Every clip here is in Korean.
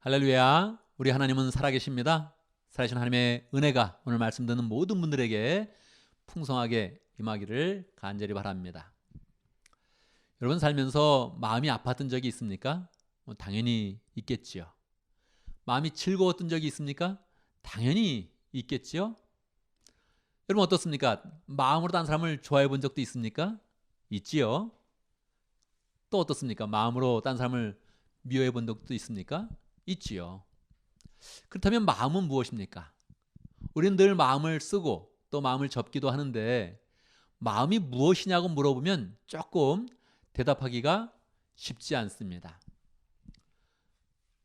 할렐루야. 우리 하나님은 살아계십니다. 살아계신 하나님의 은혜가 오늘 말씀 듣는 모든 분들에게 풍성하게 임하기를 간절히 바랍니다. 여러분 살면서 마음이 아팠던 적이 있습니까? 뭐 당연히 있겠지요. 마음이 즐거웠던 적이 있습니까? 당연히 있겠지요. 여러분 어떻습니까? 마음으로 딴 사람을 좋아해 본 적도 있습니까? 있지요. 또 어떻습니까? 마음으로 딴 사람을 미워해 본 적도 있습니까? 있지요. 그렇다면 마음은 무엇입니까? 우리는 늘 마음을 쓰고 또 마음을 접기도 하는데 마음이 무엇이냐고 물어보면 조금 대답하기가 쉽지 않습니다.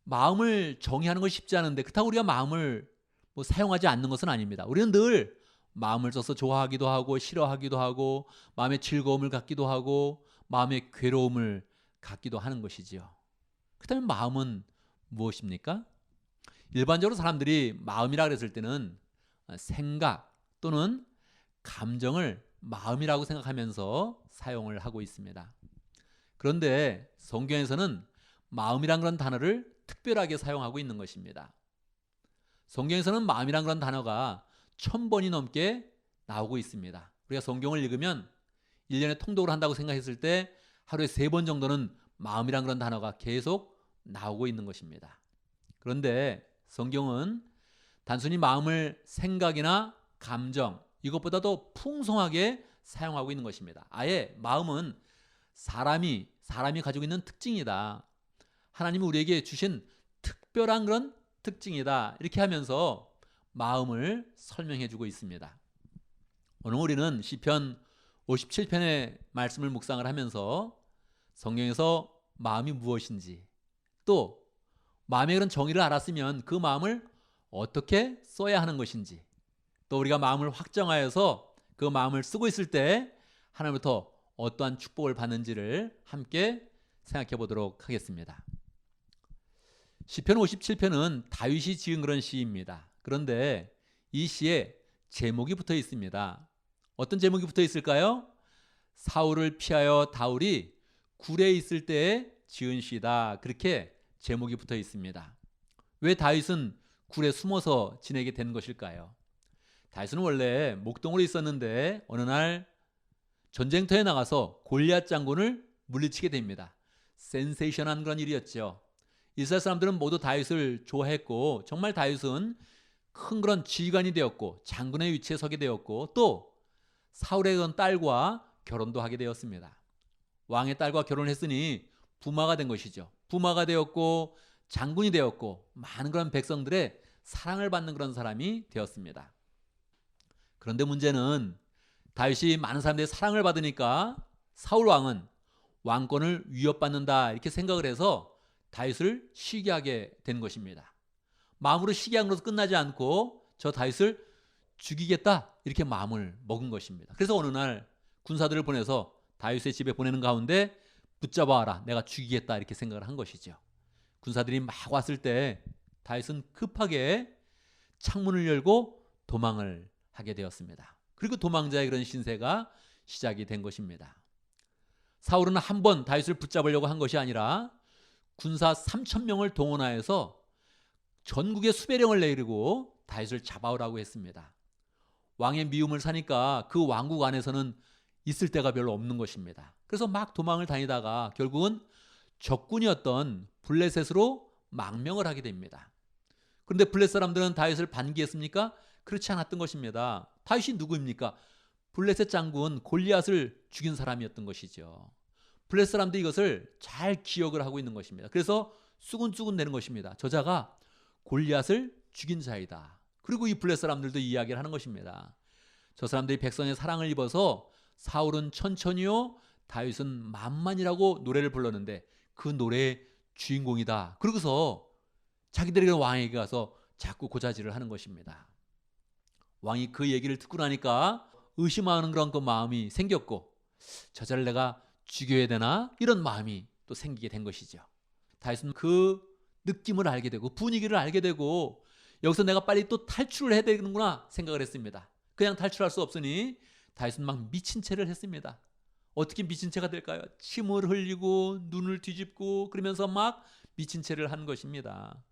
마음을 정의하는 것이 쉽지 않은데 그렇다고 우리가 마음을 뭐 사용하지 않는 것은 아닙니다. 우리는 늘 마음을 써서 좋아하기도 하고 싫어하기도 하고 마음의 즐거움을 갖기도 하고 마음의 괴로움을 갖기도 하는 것이지요. 그렇다면 마음은 무엇입니까? 일반적으로 사람들이 마음이라 그랬을 때는 생각 또는 감정을 마음이라고 생각하면서 사용을 하고 있습니다. 그런데 성경에서는 마음이란 그런 단어를 특별하게 사용하고 있는 것입니다. 성경에서는 마음이란 그런 단어가 천 번이 넘게 나오고 있습니다. 우리가 성경을 읽으면 1년에 통독을 한다고 생각했을 때 하루에 세 번 정도는 마음이란 그런 단어가 계속 나오고 있는 것입니다. 그런데 성경은 단순히 마음을 생각이나 감정 이것보다도 풍성하게 사용하고 있는 것입니다. 아예 마음은 사람이 사람이 가지고 있는 특징이다. 하나님이 우리에게 주신 특별한 그런 특징이다. 이렇게 하면서 마음을 설명해 주고 있습니다. 오늘 우리는 시편 57편의 말씀을 묵상을 하면서 성경에서 마음이 무엇인지 또 마음의 그런 정의를 알았으면 그 마음을 어떻게 써야 하는 것인지 또 우리가 마음을 확정하여서 그 마음을 쓰고 있을 때 하나님부터 어떠한 축복을 받는지를 함께 생각해 보도록 하겠습니다. 시편 57편은 다윗이 지은 그런 시입니다. 그런데 이 시에 제목이 붙어 있습니다. 어떤 제목이 붙어 있을까요? 사울을 피하여 다울이 굴에 있을 때에 지은 시다. 그렇게 제목이 붙어 있습니다. 왜 다윗은 굴에 숨어서 지내게 된 것일까요? 다윗은 원래 목동으로 있었는데 어느 날 전쟁터에 나가서 골리앗 장군을 물리치게 됩니다. 센세이션한 그런 일이었죠. 이스라엘 사람들은 모두 다윗을 좋아했고 정말 다윗은 큰 그런 지휘관이 되었고 장군의 위치에 서게 되었고 또 사울의 그 딸과 결혼도 하게 되었습니다. 왕의 딸과 결혼했으니 부마가 된 것이죠. 부마가 되었고 장군이 되었고 많은 그런 백성들의 사랑을 받는 그런 사람이 되었습니다. 그런데 문제는 다윗이 많은 사람들의 사랑을 받으니까 사울 왕은 왕권을 위협받는다 이렇게 생각을 해서 다윗을 시기하게 된 것입니다. 마음으로 시기한 것으로 끝나지 않고 저 다윗을 죽이겠다 이렇게 마음을 먹은 것입니다. 그래서 어느 날 군사들을 보내서 다윗의 집에 보내는 가운데 붙잡아라 내가 죽이겠다 이렇게 생각을 한 것이죠. 군사들이 막 왔을 때 다윗은 급하게 창문을 열고 도망을 하게 되었습니다. 그리고 도망자의 그런 신세가 시작이 된 것입니다. 사울은 한 번 다윗을 붙잡으려고 한 것이 아니라 군사 3천 명을 동원하여서 전국에 수배령을 내리고 다윗을 잡아오라고 했습니다. 왕의 미움을 사니까 그 왕국 안에서는 있을 데가 별로 없는 것입니다. 그래서 막 도망을 다니다가 결국은 적군이었던 블레셋으로 망명을 하게 됩니다. 그런데 블레셋 사람들은 다윗을 반기했습니까? 그렇지 않았던 것입니다. 다윗이 누구입니까? 블레셋 장군 골리앗을 죽인 사람이었던 것이죠. 블레셋 사람들이 이것을 잘 기억을 하고 있는 것입니다. 그래서 수군수군 되는 것입니다. 저자가 골리앗을 죽인 자이다. 그리고 이 블레셋 사람들도 이야기를 하는 것입니다. 저 사람들이 백성의 사랑을 입어서 사울은 천천히요, 다윗은 만만이라고 노래를 불렀는데 그 노래의 주인공이다. 그러고서 자기들에게 왕에게 가서 자꾸 고자질을 하는 것입니다. 왕이 그 얘기를 듣고 나니까 의심하는 그런 그 마음이 생겼고 저자를 내가 죽여야 되나 이런 마음이 또 생기게 된 것이죠. 다윗은 그 느낌을 알게 되고 분위기를 알게 되고 여기서 내가 빨리 또 탈출을 해야 되는구나 생각을 했습니다. 그냥 탈출할 수 없으니 다윗은 막 미친 채를 했습니다. 어떻게 미친 채가 될까요? 침을 흘리고 눈을 뒤집고 그러면서 막 미친 채를 한 것입니다.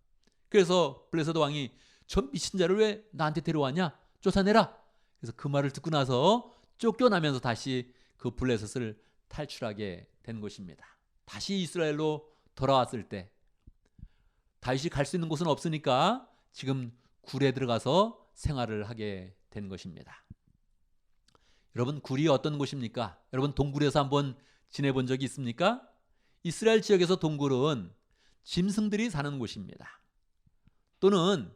그래서 블레셋 왕이 저 미친 자를 왜 나한테 데려왔냐? 쫓아내라. 그래서 그 말을 듣고 나서 쫓겨나면서 다시 그 블레셋을 탈출하게 된 것입니다. 다시 이스라엘로 돌아왔을 때 다윗이 갈수 있는 곳은 없으니까 지금 굴에 들어가서 생활을 하게 된 것입니다. 여러분 굴이 어떤 곳입니까? 여러분 동굴에서 한번 지내본 적이 있습니까? 이스라엘 지역에서 동굴은 짐승들이 사는 곳입니다. 또는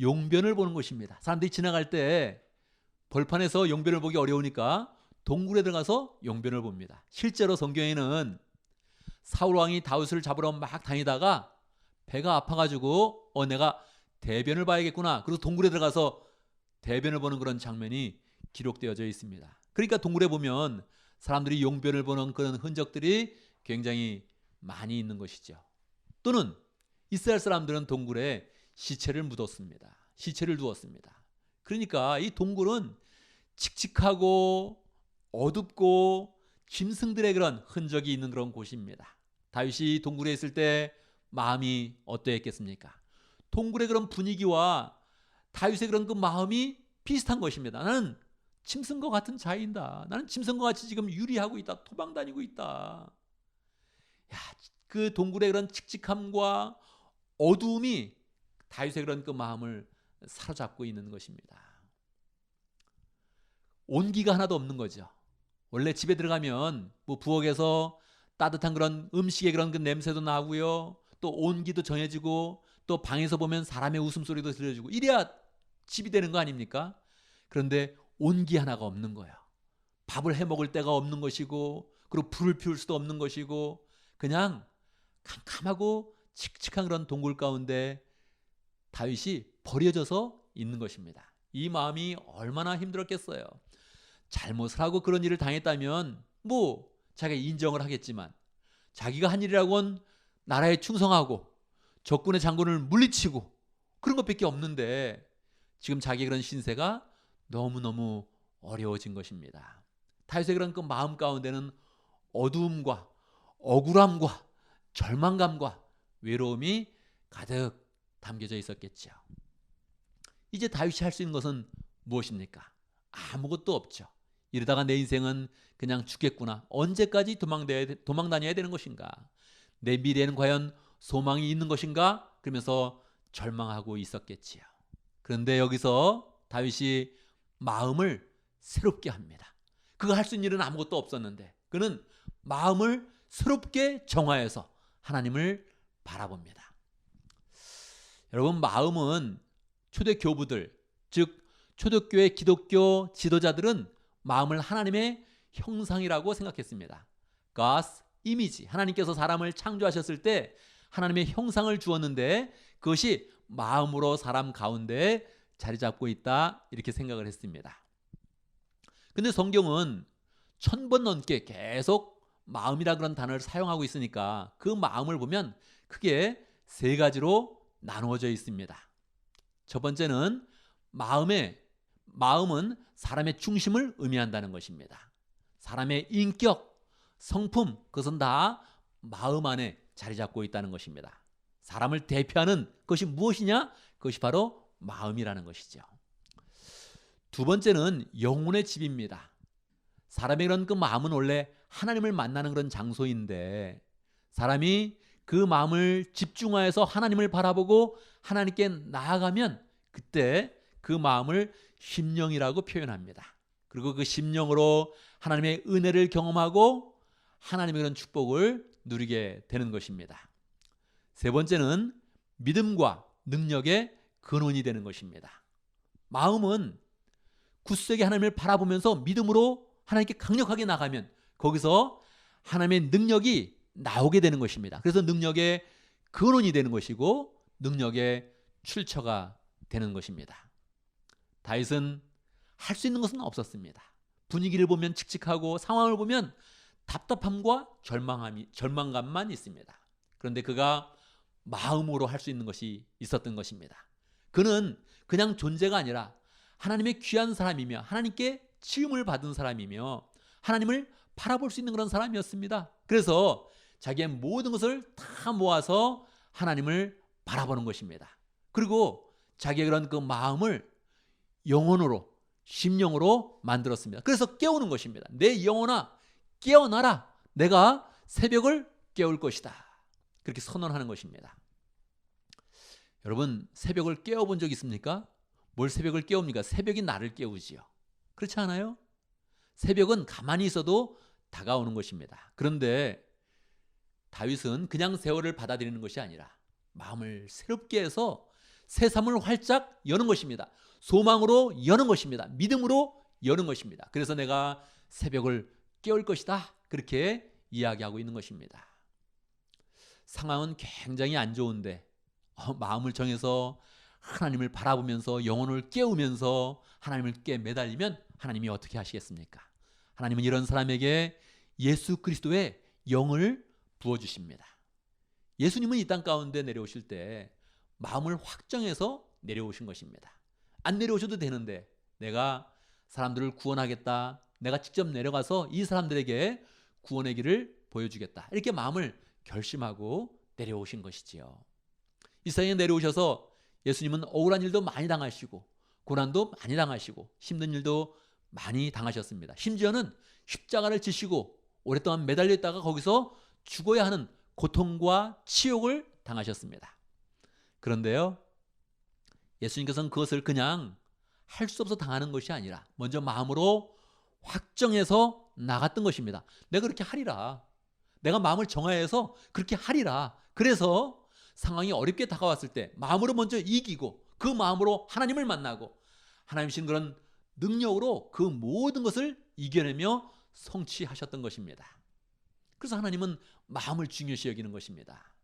용변을 보는 곳입니다. 사람들이 지나갈 때 벌판에서 용변을 보기 어려우니까 동굴에 들어가서 용변을 봅니다. 실제로 성경에는 사울 왕이 다윗을 잡으러 막 다니다가 배가 아파가지고 어 내가 대변을 봐야겠구나. 그래서 동굴에 들어가서 대변을 보는 그런 장면이 기록되어져 있습니다. 그러니까 동굴에 보면 사람들이 용변을 보는 그런 흔적들이 굉장히 많이 있는 것이죠. 또는 이스라엘 사람들은 동굴에 시체를 묻었습니다. 시체를 두었습니다. 그러니까 이 동굴은 칙칙하고 어둡고 짐승들의 그런 흔적이 있는 그런 곳입니다. 다윗이 동굴에 있을 때 마음이 어떠했겠습니까? 동굴의 그런 분위기와 다윗의 그런 그 마음이 비슷한 것입니다. 나는 짐승과 같은 자인다. 나는 짐승과 같이 지금 유리하고 있다. 도망 다니고 있다. 야, 그 동굴의 그런 칙칙함과 어두움이 다윗의 그런 그 마음을 사로잡고 있는 것입니다. 온기가 하나도 없는 거죠. 원래 집에 들어가면 뭐 부엌에서 따뜻한 그런 음식의 그런 그 냄새도 나고요. 또 온기도 전해지고 또 방에서 보면 사람의 웃음소리도 들려주고 이래야 집이 되는 거 아닙니까? 그런데 온기 하나가 없는 거예요. 밥을 해 먹을 데가 없는 것이고 그리고 불을 피울 수도 없는 것이고 그냥 캄캄하고 칙칙한 그런 동굴 가운데 다윗이 버려져서 있는 것입니다. 이 마음이 얼마나 힘들었겠어요. 잘못을 하고 그런 일을 당했다면 뭐 자기가 인정을 하겠지만 자기가 한 일이라고는 나라에 충성하고 적군의 장군을 물리치고 그런 것밖에 없는데 지금 자기 그런 신세가 너무너무 어려워진 것입니다. 그런 그 마음 가운데는 어두움과 억울함과 절망감과 외로움이 가득 담겨져 있었겠죠. 이제 다윗이 할 수 있는 것은 무엇입니까? 아무것도 없죠. 이러다가 내 인생은 그냥 죽겠구나. 언제까지 도망 다녀야 되는 것인가? 내 미래는 과연 소망이 있는 것인가? 그러면서 절망하고 있었겠지요. 그런데 여기서 다윗이 마음을 새롭게 합니다. 그가 할 수 있는 일은 아무것도 없었는데 그는 마음을 새롭게 정화해서 하나님을 바라봅니다. 여러분 마음은 초대 교부들 즉 초대교회 기독교 지도자들은 마음을 하나님의 형상이라고 생각했습니다. God's image. 하나님께서 사람을 창조하셨을 때 하나님의 형상을 주었는데 그것이 마음으로 사람 가운데 자리 잡고 있다 이렇게 생각을 했습니다. 근데 성경은 천 번 넘게 계속 마음이라 그런 단어를 사용하고 있으니까 그 마음을 보면 크게 세 가지로 나누어져 있습니다. 첫 번째는 마음의 마음은 사람의 중심을 의미한다는 것입니다. 사람의 인격, 성품 그것은 다 마음 안에 자리 잡고 있다는 것입니다. 사람을 대표하는 것이 무엇이냐? 그것이 바로 마음이라는 것이죠. 두 번째는 영혼의 집입니다. 사람의 그런 그 마음은 원래 하나님을 만나는 그런 장소인데 사람이 그 마음을 집중하여서 하나님을 바라보고 하나님께 나아가면 그때 그 마음을 심령이라고 표현합니다. 그리고 그 심령으로 하나님의 은혜를 경험하고 하나님의 그런 축복을 누리게 되는 것입니다. 세 번째는 믿음과 능력의 근원이 되는 것입니다. 마음은 굳세게 하나님을 바라보면서 믿음으로 하나님께 강력하게 나가면 거기서 하나님의 능력이 나오게 되는 것입니다. 그래서 능력의 근원이 되는 것이고 능력의 출처가 되는 것입니다. 다윗은 할 수 있는 것은 없었습니다. 분위기를 보면 칙칙하고 상황을 보면 답답함과 절망함이 절망감만 있습니다. 그런데 그가 마음으로 할 수 있는 것이 있었던 것입니다. 그는 그냥 존재가 아니라 하나님의 귀한 사람이며 하나님께 치움을 받은 사람이며 하나님을 바라볼 수 있는 그런 사람이었습니다. 그래서 자기의 모든 것을 다 모아서 하나님을 바라보는 것입니다. 그리고 자기의 그런 그 마음을 영혼으로 심령으로 만들었습니다. 그래서 깨우는 것입니다. 내 영혼아 깨어나라. 내가 새벽을 깨울 것이다. 그렇게 선언하는 것입니다. 여러분 새벽을 깨워본 적 있습니까? 뭘 새벽을 깨웁니까? 새벽이 나를 깨우지요. 그렇지 않아요? 새벽은 가만히 있어도 다가오는 것입니다. 그런데 다윗은 그냥 세월을 받아들이는 것이 아니라 마음을 새롭게 해서 새삼을 활짝 여는 것입니다. 소망으로 여는 것입니다. 믿음으로 여는 것입니다. 그래서 내가 새벽을 깨울 것이다. 그렇게 이야기하고 있는 것입니다. 상황은 굉장히 안 좋은데 어, 마음을 정해서 하나님을 바라보면서 영혼을 깨우면서 하나님을 깨 매달리면 하나님이 어떻게 하시겠습니까? 하나님은 이런 사람에게 예수 그리스도의 영을 부어 주십니다. 예수님은 이 땅 가운데 내려오실 때 마음을 확정해서 내려오신 것입니다. 안 내려오셔도 되는데 내가 사람들을 구원하겠다. 내가 직접 내려가서 이 사람들에게 구원의 길을 보여주겠다. 이렇게 마음을 결심하고 내려오신 것이지요. 이 세상에 내려오셔서 예수님은 억울한 일도 많이 당하시고 고난도 많이 당하시고 힘든 일도 많이 당하셨습니다. 심지어는 십자가를 지시고 오랫동안 매달려 있다가 거기서 죽어야 하는 고통과 치욕을 당하셨습니다. 그런데요, 예수님께서는 그것을 그냥 할 수 없어 당하는 것이 아니라 먼저 마음으로 확정해서 나갔던 것입니다. 내가 그렇게 하리라. 내가 마음을 정하여서 그렇게 하리라. 그래서 상황이 어렵게 다가왔을 때 마음으로 먼저 이기고 그 마음으로 하나님을 만나고 하나님이신 그런 능력으로 그 모든 것을 이겨내며 성취하셨던 것입니다. 그래서 하나님은 마음을 중요시 여기는 것입니다.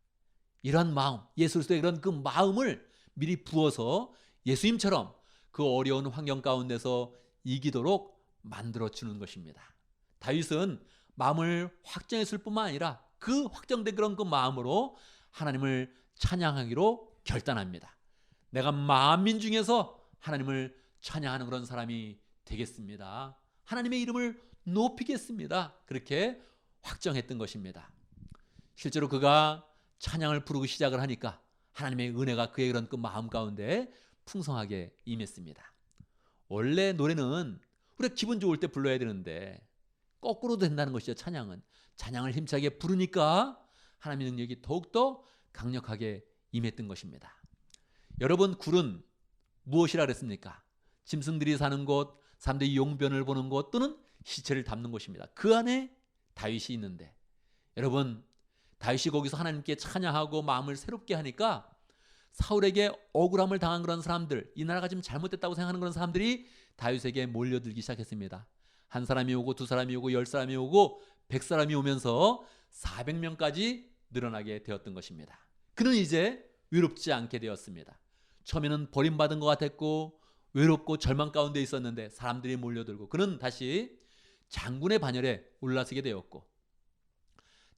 이러한 마음, 예수 그리스도의 그런 그 마음을 미리 부어서 예수님처럼 그 어려운 환경 가운데서 이기도록 만들어 주는 것입니다. 다윗은 마음을 확정했을 뿐만 아니라 그 확정된 그런 그 마음으로 하나님을 찬양하기로 결단합니다. 내가 만민 중에서 하나님을 찬양하는 그런 사람이 되겠습니다. 하나님의 이름을 높이겠습니다. 그렇게 확정했던 것입니다. 실제로 그가 찬양을 부르기 시작을 하니까 하나님의 은혜가 그의 그런 그 마음 가운데 풍성하게 임했습니다. 원래 노래는 우리가 기분 좋을 때 불러야 되는데 거꾸로 된다는 것이죠. 찬양은 찬양을 힘차게 부르니까 하나님의 능력이 더욱더 강력하게 임했던 것입니다. 여러분 굴은 무엇이라 그랬습니까? 짐승들이 사는 곳, 사람들이 용변을 보는 곳 또는 시체를 담는 곳입니다. 그 안에 다윗이 있는데 여러분 다윗이 거기서 하나님께 찬양하고 마음을 새롭게 하니까 사울에게 억울함을 당한 그런 사람들, 이 나라가 지금 잘못됐다고 생각하는 그런 사람들이 다윗에게 몰려들기 시작했습니다. 한 사람이 오고 두 사람이 오고 열 사람이 오고 백 사람이 오면서 400명까지 늘어나게 되었던 것입니다. 그는 이제 외롭지 않게 되었습니다. 처음에는 버림받은 것 같았고 외롭고 절망 가운데 있었는데 사람들이 몰려들고 그는 다시 장군의 반열에 올라서게 되었고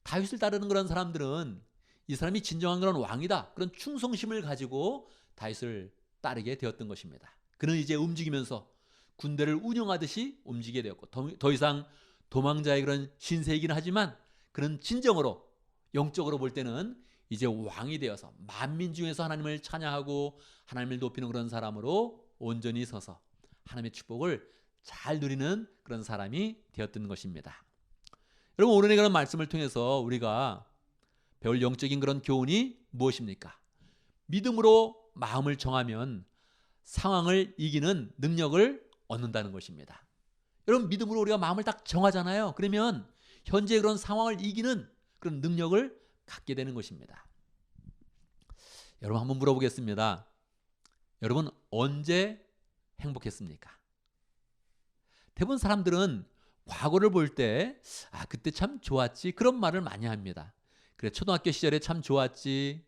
다윗을 따르는 그런 사람들은 이 사람이 진정한 그런 왕이다. 그런 충성심을 가지고 다윗을 따르게 되었던 것입니다. 그는 이제 움직이면서 군대를 운영하듯이 움직이게 되었고 더, 더 이상 도망자의 그런 신세이긴 하지만 그는 진정으로 영적으로 볼 때는 이제 왕이 되어서 만민 중에서 하나님을 찬양하고 하나님을 높이는 그런 사람으로 온전히 서서 하나님의 축복을 잘 누리는 그런 사람이 되었던 것입니다. 여러분 오늘의 그런 말씀을 통해서 우리가 배울 영적인 그런 교훈이 무엇입니까? 믿음으로 마음을 정하면 상황을 이기는 능력을 얻는다는 것입니다. 여러분 믿음으로 우리가 마음을 딱 정하잖아요. 그러면 현재 그런 상황을 이기는 그런 능력을 갖게 되는 것입니다. 여러분 한번 물어보겠습니다. 여러분 언제 행복했습니까? 대부분 사람들은 과거를 볼 때, 아, 그때 참 좋았지. 그런 말을 많이 합니다. 그래, 초등학교 시절에 참 좋았지.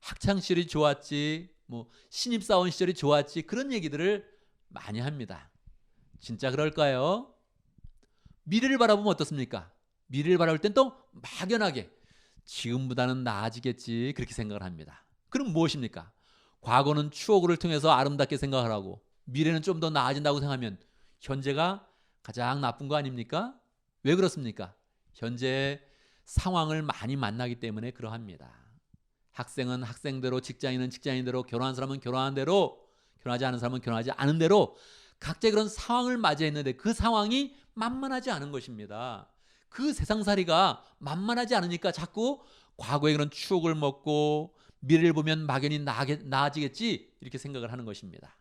학창 시절이 좋았지. 뭐, 신입 사원 시절이 좋았지. 그런 얘기들을 많이 합니다. 진짜 그럴까요? 미래를 바라보면 어떻습니까? 미래를 바라볼 땐 또 막연하게 지금보다는 나아지겠지. 그렇게 생각을 합니다. 그럼 무엇입니까? 과거는 추억을 통해서 아름답게 생각을 하고 미래는 좀 더 나아진다고 생각하면 현재가 가장 나쁜 거 아닙니까? 왜 그렇습니까? 현재 상황을 많이 만나기 때문에 그러합니다. 학생은 학생대로, 직장인은 직장인대로, 결혼한 사람은 결혼한 대로, 결혼하지 않은 사람은 결혼하지 않은 대로 각자의 그런 상황을 맞이했는데 그 상황이 만만하지 않은 것입니다. 그 세상살이가 만만하지 않으니까 자꾸 과거의 그런 추억을 먹고 미래를 보면 막연히 나아지겠지 이렇게 생각을 하는 것입니다.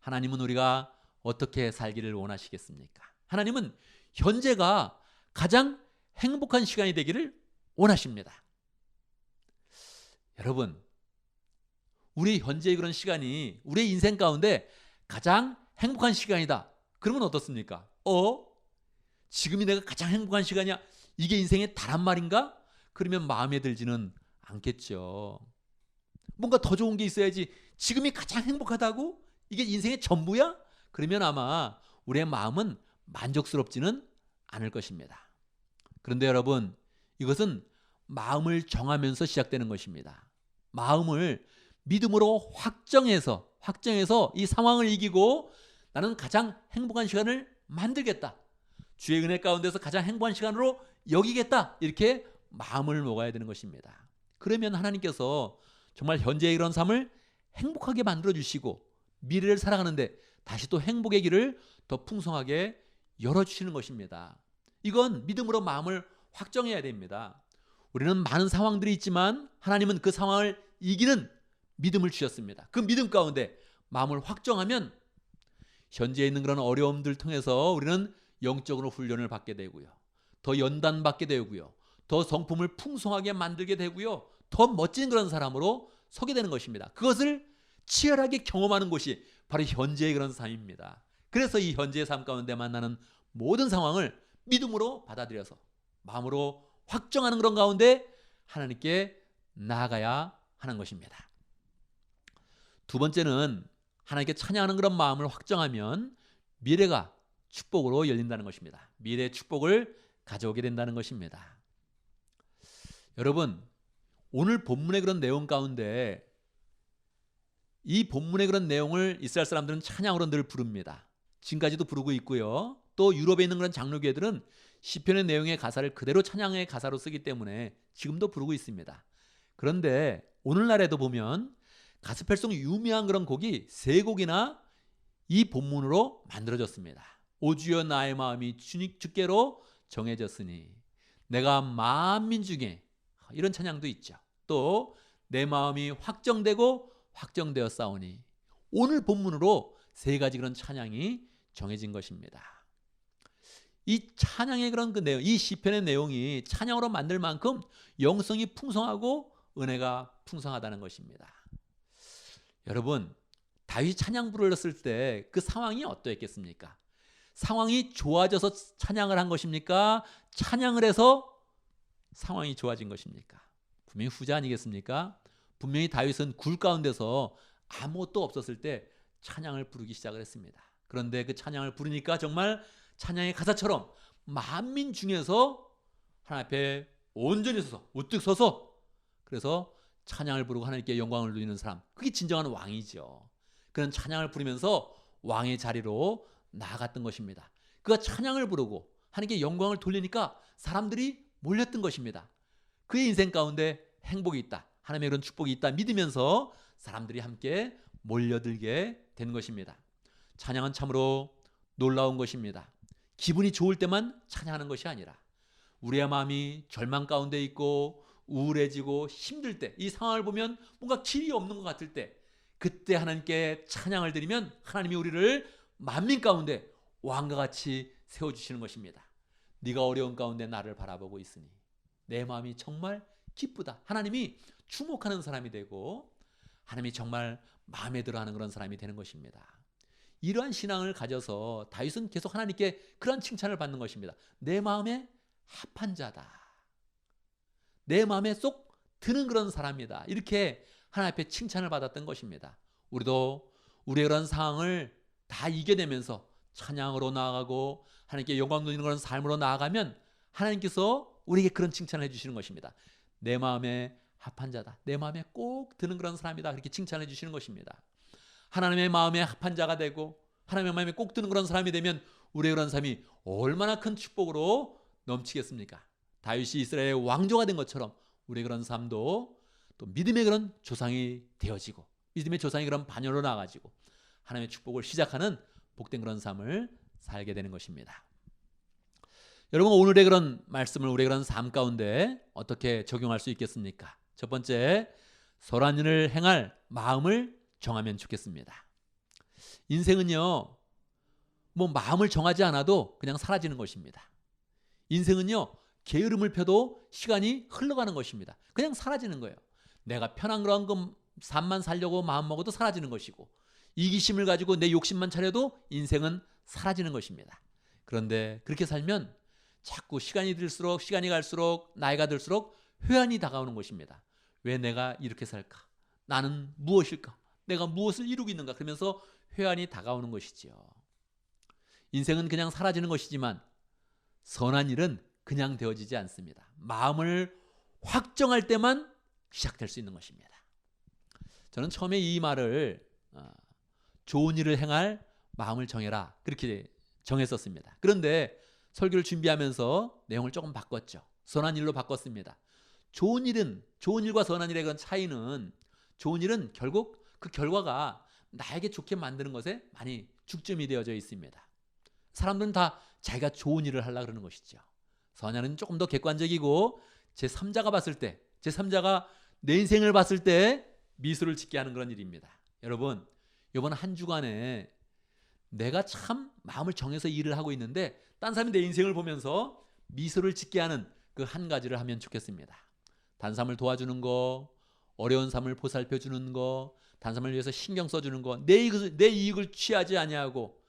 하나님은 우리가 어떻게 살기를 원하시겠습니까? 하나님은 현재가 가장 행복한 시간이 되기를 원하십니다. 여러분, 우리 현재의 그런 시간이 우리의 인생 가운데 가장 행복한 시간이다. 그러면 어떻습니까? 어? 지금이 내가 가장 행복한 시간이야. 이게 인생의 단한 말인가? 그러면 마음에 들지는 않겠죠. 뭔가 더 좋은 게 있어야지. 지금이 가장 행복하다고? 이게 인생의 전부야? 그러면 아마 우리의 마음은 만족스럽지는 않을 것입니다. 그런데 여러분, 이것은 마음을 정하면서 시작되는 것입니다. 마음을 믿음으로 확정해서 확정해서 이 상황을 이기고 나는 가장 행복한 시간을 만들겠다. 주의 은혜 가운데서 가장 행복한 시간으로 여기겠다. 이렇게 마음을 먹어야 되는 것입니다. 그러면 하나님께서 정말 현재의 이런 삶을 행복하게 만들어 주시고 미래를 살아가는데 다시 또 행복의 길을 더 풍성하게 열어 주시는 것입니다. 이건 믿음으로 마음을 확정해야 됩니다. 우리는 많은 상황들이 있지만 하나님은 그 상황을 이기는 믿음을 주셨습니다. 그 믿음 가운데 마음을 확정하면 현재에 있는 그런 어려움들 통해서 우리는 영적으로 훈련을 받게 되고요. 더 연단받게 되고요. 더 성품을 풍성하게 만들게 되고요. 더 멋진 그런 사람으로 서게 되는 것입니다. 그것을 치열하게 경험하는 곳이 바로 현재의 그런 삶입니다. 그래서 이 현재의 삶 가운데 만나는 모든 상황을 믿음으로 받아들여서 마음으로 확정하는 그런 가운데 하나님께 나아가야 하는 것입니다. 두 번째는 하나님께 찬양하는 그런 마음을 확정하면 미래가 축복으로 열린다는 것입니다. 미래의 축복을 가져오게 된다는 것입니다. 여러분, 오늘 본문의 그런 내용 가운데 이 본문의 그런 내용을 이스라엘 사람들은 찬양으로 늘 부릅니다. 지금까지도 부르고 있고요. 또 유럽에 있는 그런 장로교회들은 시편의 내용의 가사를 그대로 찬양의 가사로 쓰기 때문에 지금도 부르고 있습니다. 그런데 오늘날에도 보면 가스펠송 유명한 그런 곡이 세 곡이나 이 본문으로 만들어졌습니다. 오주여 나의 마음이 주님께로 정해졌으니 내가 만민 중에 이런 찬양도 있죠. 또 내 마음이 확정되고 확정되어 싸우니 오늘 본문으로 세 가지 그런 찬양이 정해진 것입니다. 이 찬양의 그런 그 내용, 이 시편의 내용이 찬양으로 만들 만큼 영성이 풍성하고 은혜가 풍성하다는 것입니다. 여러분, 다윗 찬양 불렀을 때 그 상황이 어떠했겠습니까? 상황이 좋아져서 찬양을 한 것입니까? 찬양을 해서 상황이 좋아진 것입니까? 분명히 후자 아니겠습니까? 분명히 다윗은 굴 가운데서 아무것도 없었을 때 찬양을 부르기 시작을 했습니다. 그런데 그 찬양을 부르니까 정말 찬양의 가사처럼 만민 중에서 하나님 앞에 온전히 서서 우뚝 서서 그래서 찬양을 부르고 하나님께 영광을 누리는 사람 그게 진정한 왕이죠. 그런 찬양을 부르면서 왕의 자리로 나아갔던 것입니다. 그가 찬양을 부르고 하나님께 영광을 돌리니까 사람들이 몰렸던 것입니다. 그의 인생 가운데 행복이 있다. 하나님의 그런 축복이 있다. 믿으면서 사람들이 함께 몰려들게 된 것입니다. 찬양은 참으로 놀라운 것입니다. 기분이 좋을 때만 찬양하는 것이 아니라 우리의 마음이 절망 가운데 있고 우울해지고 힘들 때 이 상황을 보면 뭔가 길이 없는 것 같을 때 그때 하나님께 찬양을 드리면 하나님이 우리를 만민 가운데 왕과 같이 세워주시는 것입니다. 네가 어려운 가운데 나를 바라보고 있으니 내 마음이 정말 기쁘다. 하나님이 주목하는 사람이 되고 하나님이 정말 마음에 들어하는 그런 사람이 되는 것입니다. 이러한 신앙을 가져서 다윗은 계속 하나님께 그런 칭찬을 받는 것입니다. 내 마음에 합한 자다. 내 마음에 쏙 드는 그런 사람이다. 이렇게 하나님 앞에 칭찬을 받았던 것입니다. 우리도 우리의 그런 상황을 다 이겨내면서 찬양으로 나아가고 하나님께 영광 돌리는 그런 삶으로 나아가면 하나님께서 우리에게 그런 칭찬을 해주시는 것입니다. 내 마음에 합한 자다. 내 마음에 꼭 드는 그런 사람이다. 그렇게 칭찬해 주시는 것입니다. 하나님의 마음에 합한 자가 되고 하나님의 마음에 꼭 드는 그런 사람이 되면 우리의 그런 삶이 얼마나 큰 축복으로 넘치겠습니까? 다윗이 이스라엘의 왕조가 된 것처럼 우리의 그런 삶도 또 믿음의 그런 조상이 되어지고 믿음의 조상이 그런 반열로 나가지고 하나님의 축복을 시작하는 복된 그런 삶을 살게 되는 것입니다. 여러분 오늘의 그런 말씀을 우리의 그런 삶 가운데 어떻게 적용할 수 있겠습니까? 첫 번째 선한 일을 행할 마음을 정하면 좋겠습니다. 인생은요 뭐 마음을 정하지 않아도 그냥 사라지는 것입니다. 인생은요 게으름을 펴도 시간이 흘러가는 것입니다. 그냥 사라지는 거예요. 내가 편한 그런 그 삶만 살려고 마음 먹어도 사라지는 것이고 이기심을 가지고 내 욕심만 차려도 인생은 사라지는 것입니다. 그런데 그렇게 살면 자꾸 시간이 들수록 시간이 갈수록 나이가 들수록 회한이 다가오는 것입니다. 왜 내가 이렇게 살까? 나는 무엇일까? 내가 무엇을 이루고 있는가? 그러면서 회한이 다가오는 것이지요. 인생은 그냥 사라지는 것이지만 선한 일은 그냥 되어지지 않습니다. 마음을 확정할 때만 시작될 수 있는 것입니다. 저는 처음에 이 말을 어, 좋은 일을 행할 마음을 정해라 그렇게 정했었습니다. 그런데 설교를 준비하면서 내용을 조금 바꿨죠. 선한 일로 바꿨습니다. 좋은 일은 좋은 일과 선한 일의 그런 차이는 좋은 일은 결국 그 결과가 나에게 좋게 만드는 것에 많이 중점이 되어져 있습니다. 사람들은 다 자기가 좋은 일을 하려 그러는 것이죠. 선한은 조금 더 객관적이고 제 3자가 봤을 때, 제 3자가 내 인생을 봤을 때 미소를 짓게 하는 그런 일입니다. 여러분, 이번 한 주간에 내가 참 마음을 정해서 일을 하고 있는데 딴 사람이 내 인생을 보면서 미소를 짓게 하는 그 한 가지를 하면 좋겠습니다. 단삼을 도와주는 거, 어려운 삶을 보살펴 주는 거, 단삼을 위해서 신경 써 주는 거, 내 이익을, 내 이익을 취하지 아니하고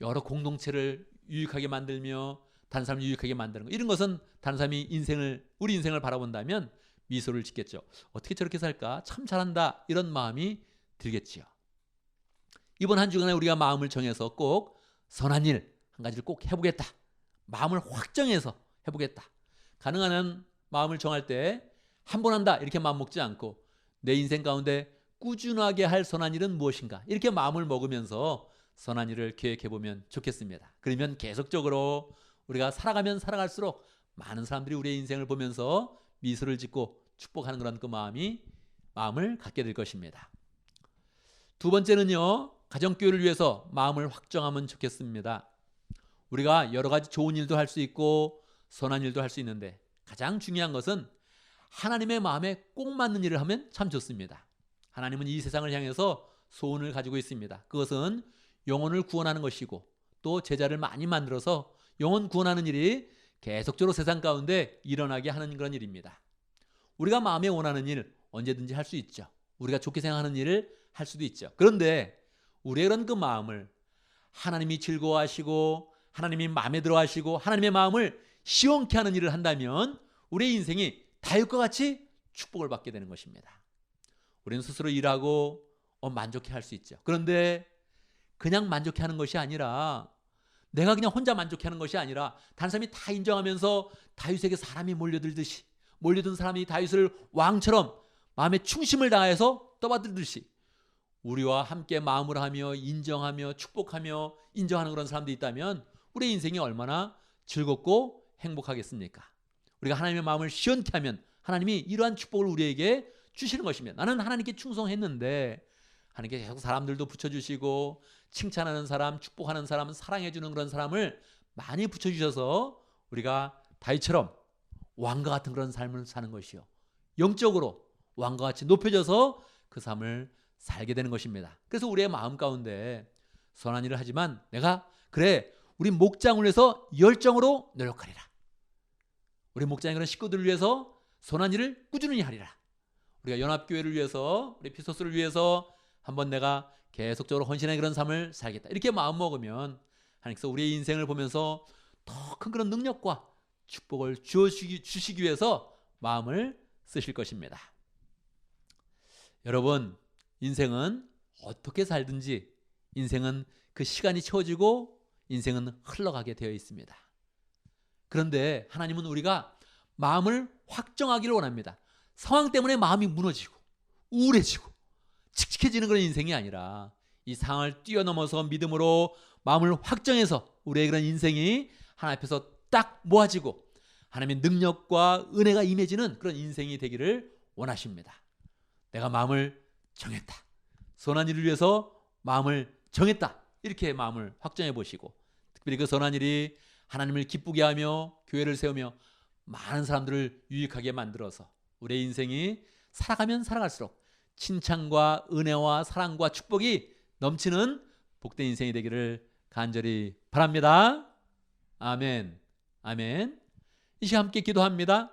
여러 공동체를 유익하게 만들며 사람을 유익하게 만드는 거 이런 것은 사람이 인생을 우리 인생을 바라본다면 미소를 짓겠죠. 어떻게 저렇게 살까? 참 잘한다. 이런 마음이 들겠지요. 이번 한 주간에 우리가 마음을 정해서 꼭 선한 일 한 가지를 꼭 해보겠다. 마음을 확정해서 해보겠다. 가능한 한 마음을 정할 때 한 번 한다 이렇게 마음 먹지 않고 내 인생 가운데 꾸준하게 할 선한 일은 무엇인가 이렇게 마음을 먹으면서 선한 일을 계획해 보면 좋겠습니다. 그러면 계속적으로 우리가 살아가면 살아갈수록 많은 사람들이 우리의 인생을 보면서 미소를 짓고 축복하는 그런 그 마음이 마음을 갖게 될 것입니다. 두 번째는요. 가정교회를 위해서 마음을 확정하면 좋겠습니다. 우리가 여러 가지 좋은 일도 할 수 있고 선한 일도 할 수 있는데 가장 중요한 것은 하나님의 마음에 꼭 맞는 일을 하면 참 좋습니다. 하나님은 이 세상을 향해서 소원을 가지고 있습니다. 그것은 영혼을 구원하는 것이고 또 제자를 많이 만들어서 영혼 구원하는 일이 계속적으로 세상 가운데 일어나게 하는 그런 일입니다. 우리가 마음에 원하는 일 언제든지 할 수 있죠. 우리가 좋게 생각하는 일을 할 수도 있죠. 그런데 우리의 그런 그 마음을 하나님이 즐거워하시고 하나님이 마음에 들어 하시고 하나님의 마음을 시원케 하는 일을 한다면 우리의 인생이 다윗과 같이 축복을 받게 되는 것입니다. 우리는 스스로 일하고 어, 만족해 할 수 있죠. 그런데 그냥 만족해 하는 것이 아니라 내가 그냥 혼자 만족해 하는 것이 아니라 다른 사람이 다 인정하면서 다윗에게 사람이 몰려들듯이 몰려든 사람이 다윗을 왕처럼 마음에 충심을 다해서 떠받들듯이 우리와 함께 마음을 하며 인정하며 축복하며 인정하는 그런 사람들이 있다면 우리의 인생이 얼마나 즐겁고 행복하겠습니까? 우리가 하나님의 마음을 시원케 하면 하나님이 이러한 축복을 우리에게 주시는 것입니다. 나는 하나님께 충성했는데 하나님께 계속 사람들도 붙여주시고 칭찬하는 사람, 축복하는 사람, 사랑해주는 그런 사람을 많이 붙여주셔서 우리가 다윗처럼 왕과 같은 그런 삶을 사는 것이요. 영적으로 왕과 같이 높여져서 그 삶을 살게 되는 것입니다. 그래서 우리의 마음 가운데 선한 일을 하지만 내가 그래 우리 목장을 위해서 열정으로 노력하리라. 우리 목장의 그런 식구들을 위해서 선한 일을 꾸준히 하리라. 우리가 연합교회를 위해서 우리 피소스를 위해서 한번 내가 계속적으로 헌신의 그런 삶을 살겠다. 이렇게 마음 먹으면 하나님께서 우리의 인생을 보면서 더 큰 그런 능력과 축복을 주시기, 주시기 위해서 마음을 쓰실 것입니다. 여러분, 인생은 어떻게 살든지 인생은 그 시간이 채워지고 인생은 흘러가게 되어 있습니다. 그런데 하나님은 우리가 마음을 확정하기를 원합니다. 상황 때문에 마음이 무너지고 우울해지고 칙칙해지는 그런 인생이 아니라 이 상황을 뛰어넘어서 믿음으로 마음을 확정해서 우리의 그런 인생이 하나님 앞에서 딱 모아지고 하나님의 능력과 은혜가 임해지는 그런 인생이 되기를 원하십니다. 내가 마음을 정했다. 선한 일을 위해서 마음을 정했다. 이렇게 마음을 확정해 보시고 특별히 그 선한 일이 하나님을 기쁘게 하며 교회를 세우며 많은 사람들을 유익하게 만들어서 우리의 인생이 살아가면 살아갈수록 칭찬과 은혜와 사랑과 축복이 넘치는 복된 인생이 되기를 간절히 바랍니다. 아멘. 아멘. 이 시간 함께 기도합니다.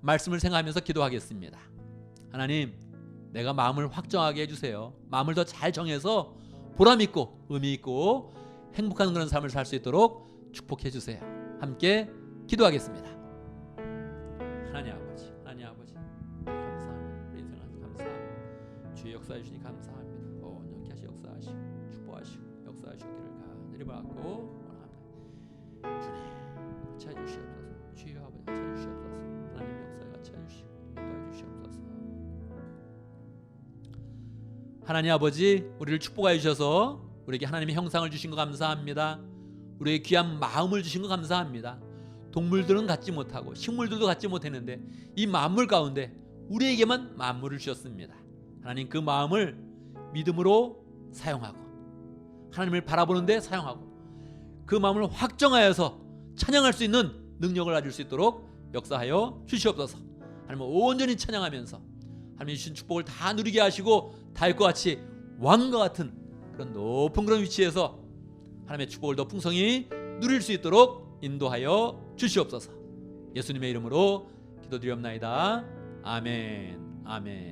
말씀을 생각하면서 기도하겠습니다. 하나님, 내가 마음을 확정하게 해주세요. 마음을 더 잘 정해서 보람 있고 의미 있고 행복한 그런 삶을 살 수 있도록 축복해 주세요. 함께 기도하겠습니다. 하나님 아버지, 하나님 아버지, 감사합니다. 우리 인생을 감사합니다. 주의 역사해 주니 감사합니다. 온전히 하시 역사하시고 축복하시고 역사하시기를 간절히 받고 하나님 아버지 우리를 축복하여 주셔서 우리에게 하나님의 형상을 주신 거 감사합니다. 우리의 귀한 마음을 주신 거 감사합니다. 동물들은 갖지 못하고 식물들도 갖지 못했는데 이 만물 가운데 우리에게만 만물을 주셨습니다. 하나님 그 마음을 믿음으로 사용하고 하나님을 바라보는데 사용하고 그 마음을 확정하여서 찬양할 수 있는 능력을 가질 수 있도록 역사하여 주시옵소서. 하나님 온전히 찬양하면서 하나님 주신 축복을 다 누리게 하시고 다윗과 같이 왕과 같은 그런 높은 그런 위치에서 하나님의 축복을 더 풍성히 누릴 수 있도록 인도하여 주시옵소서. 예수님의 이름으로 기도드리옵나이다. 아멘. 아멘.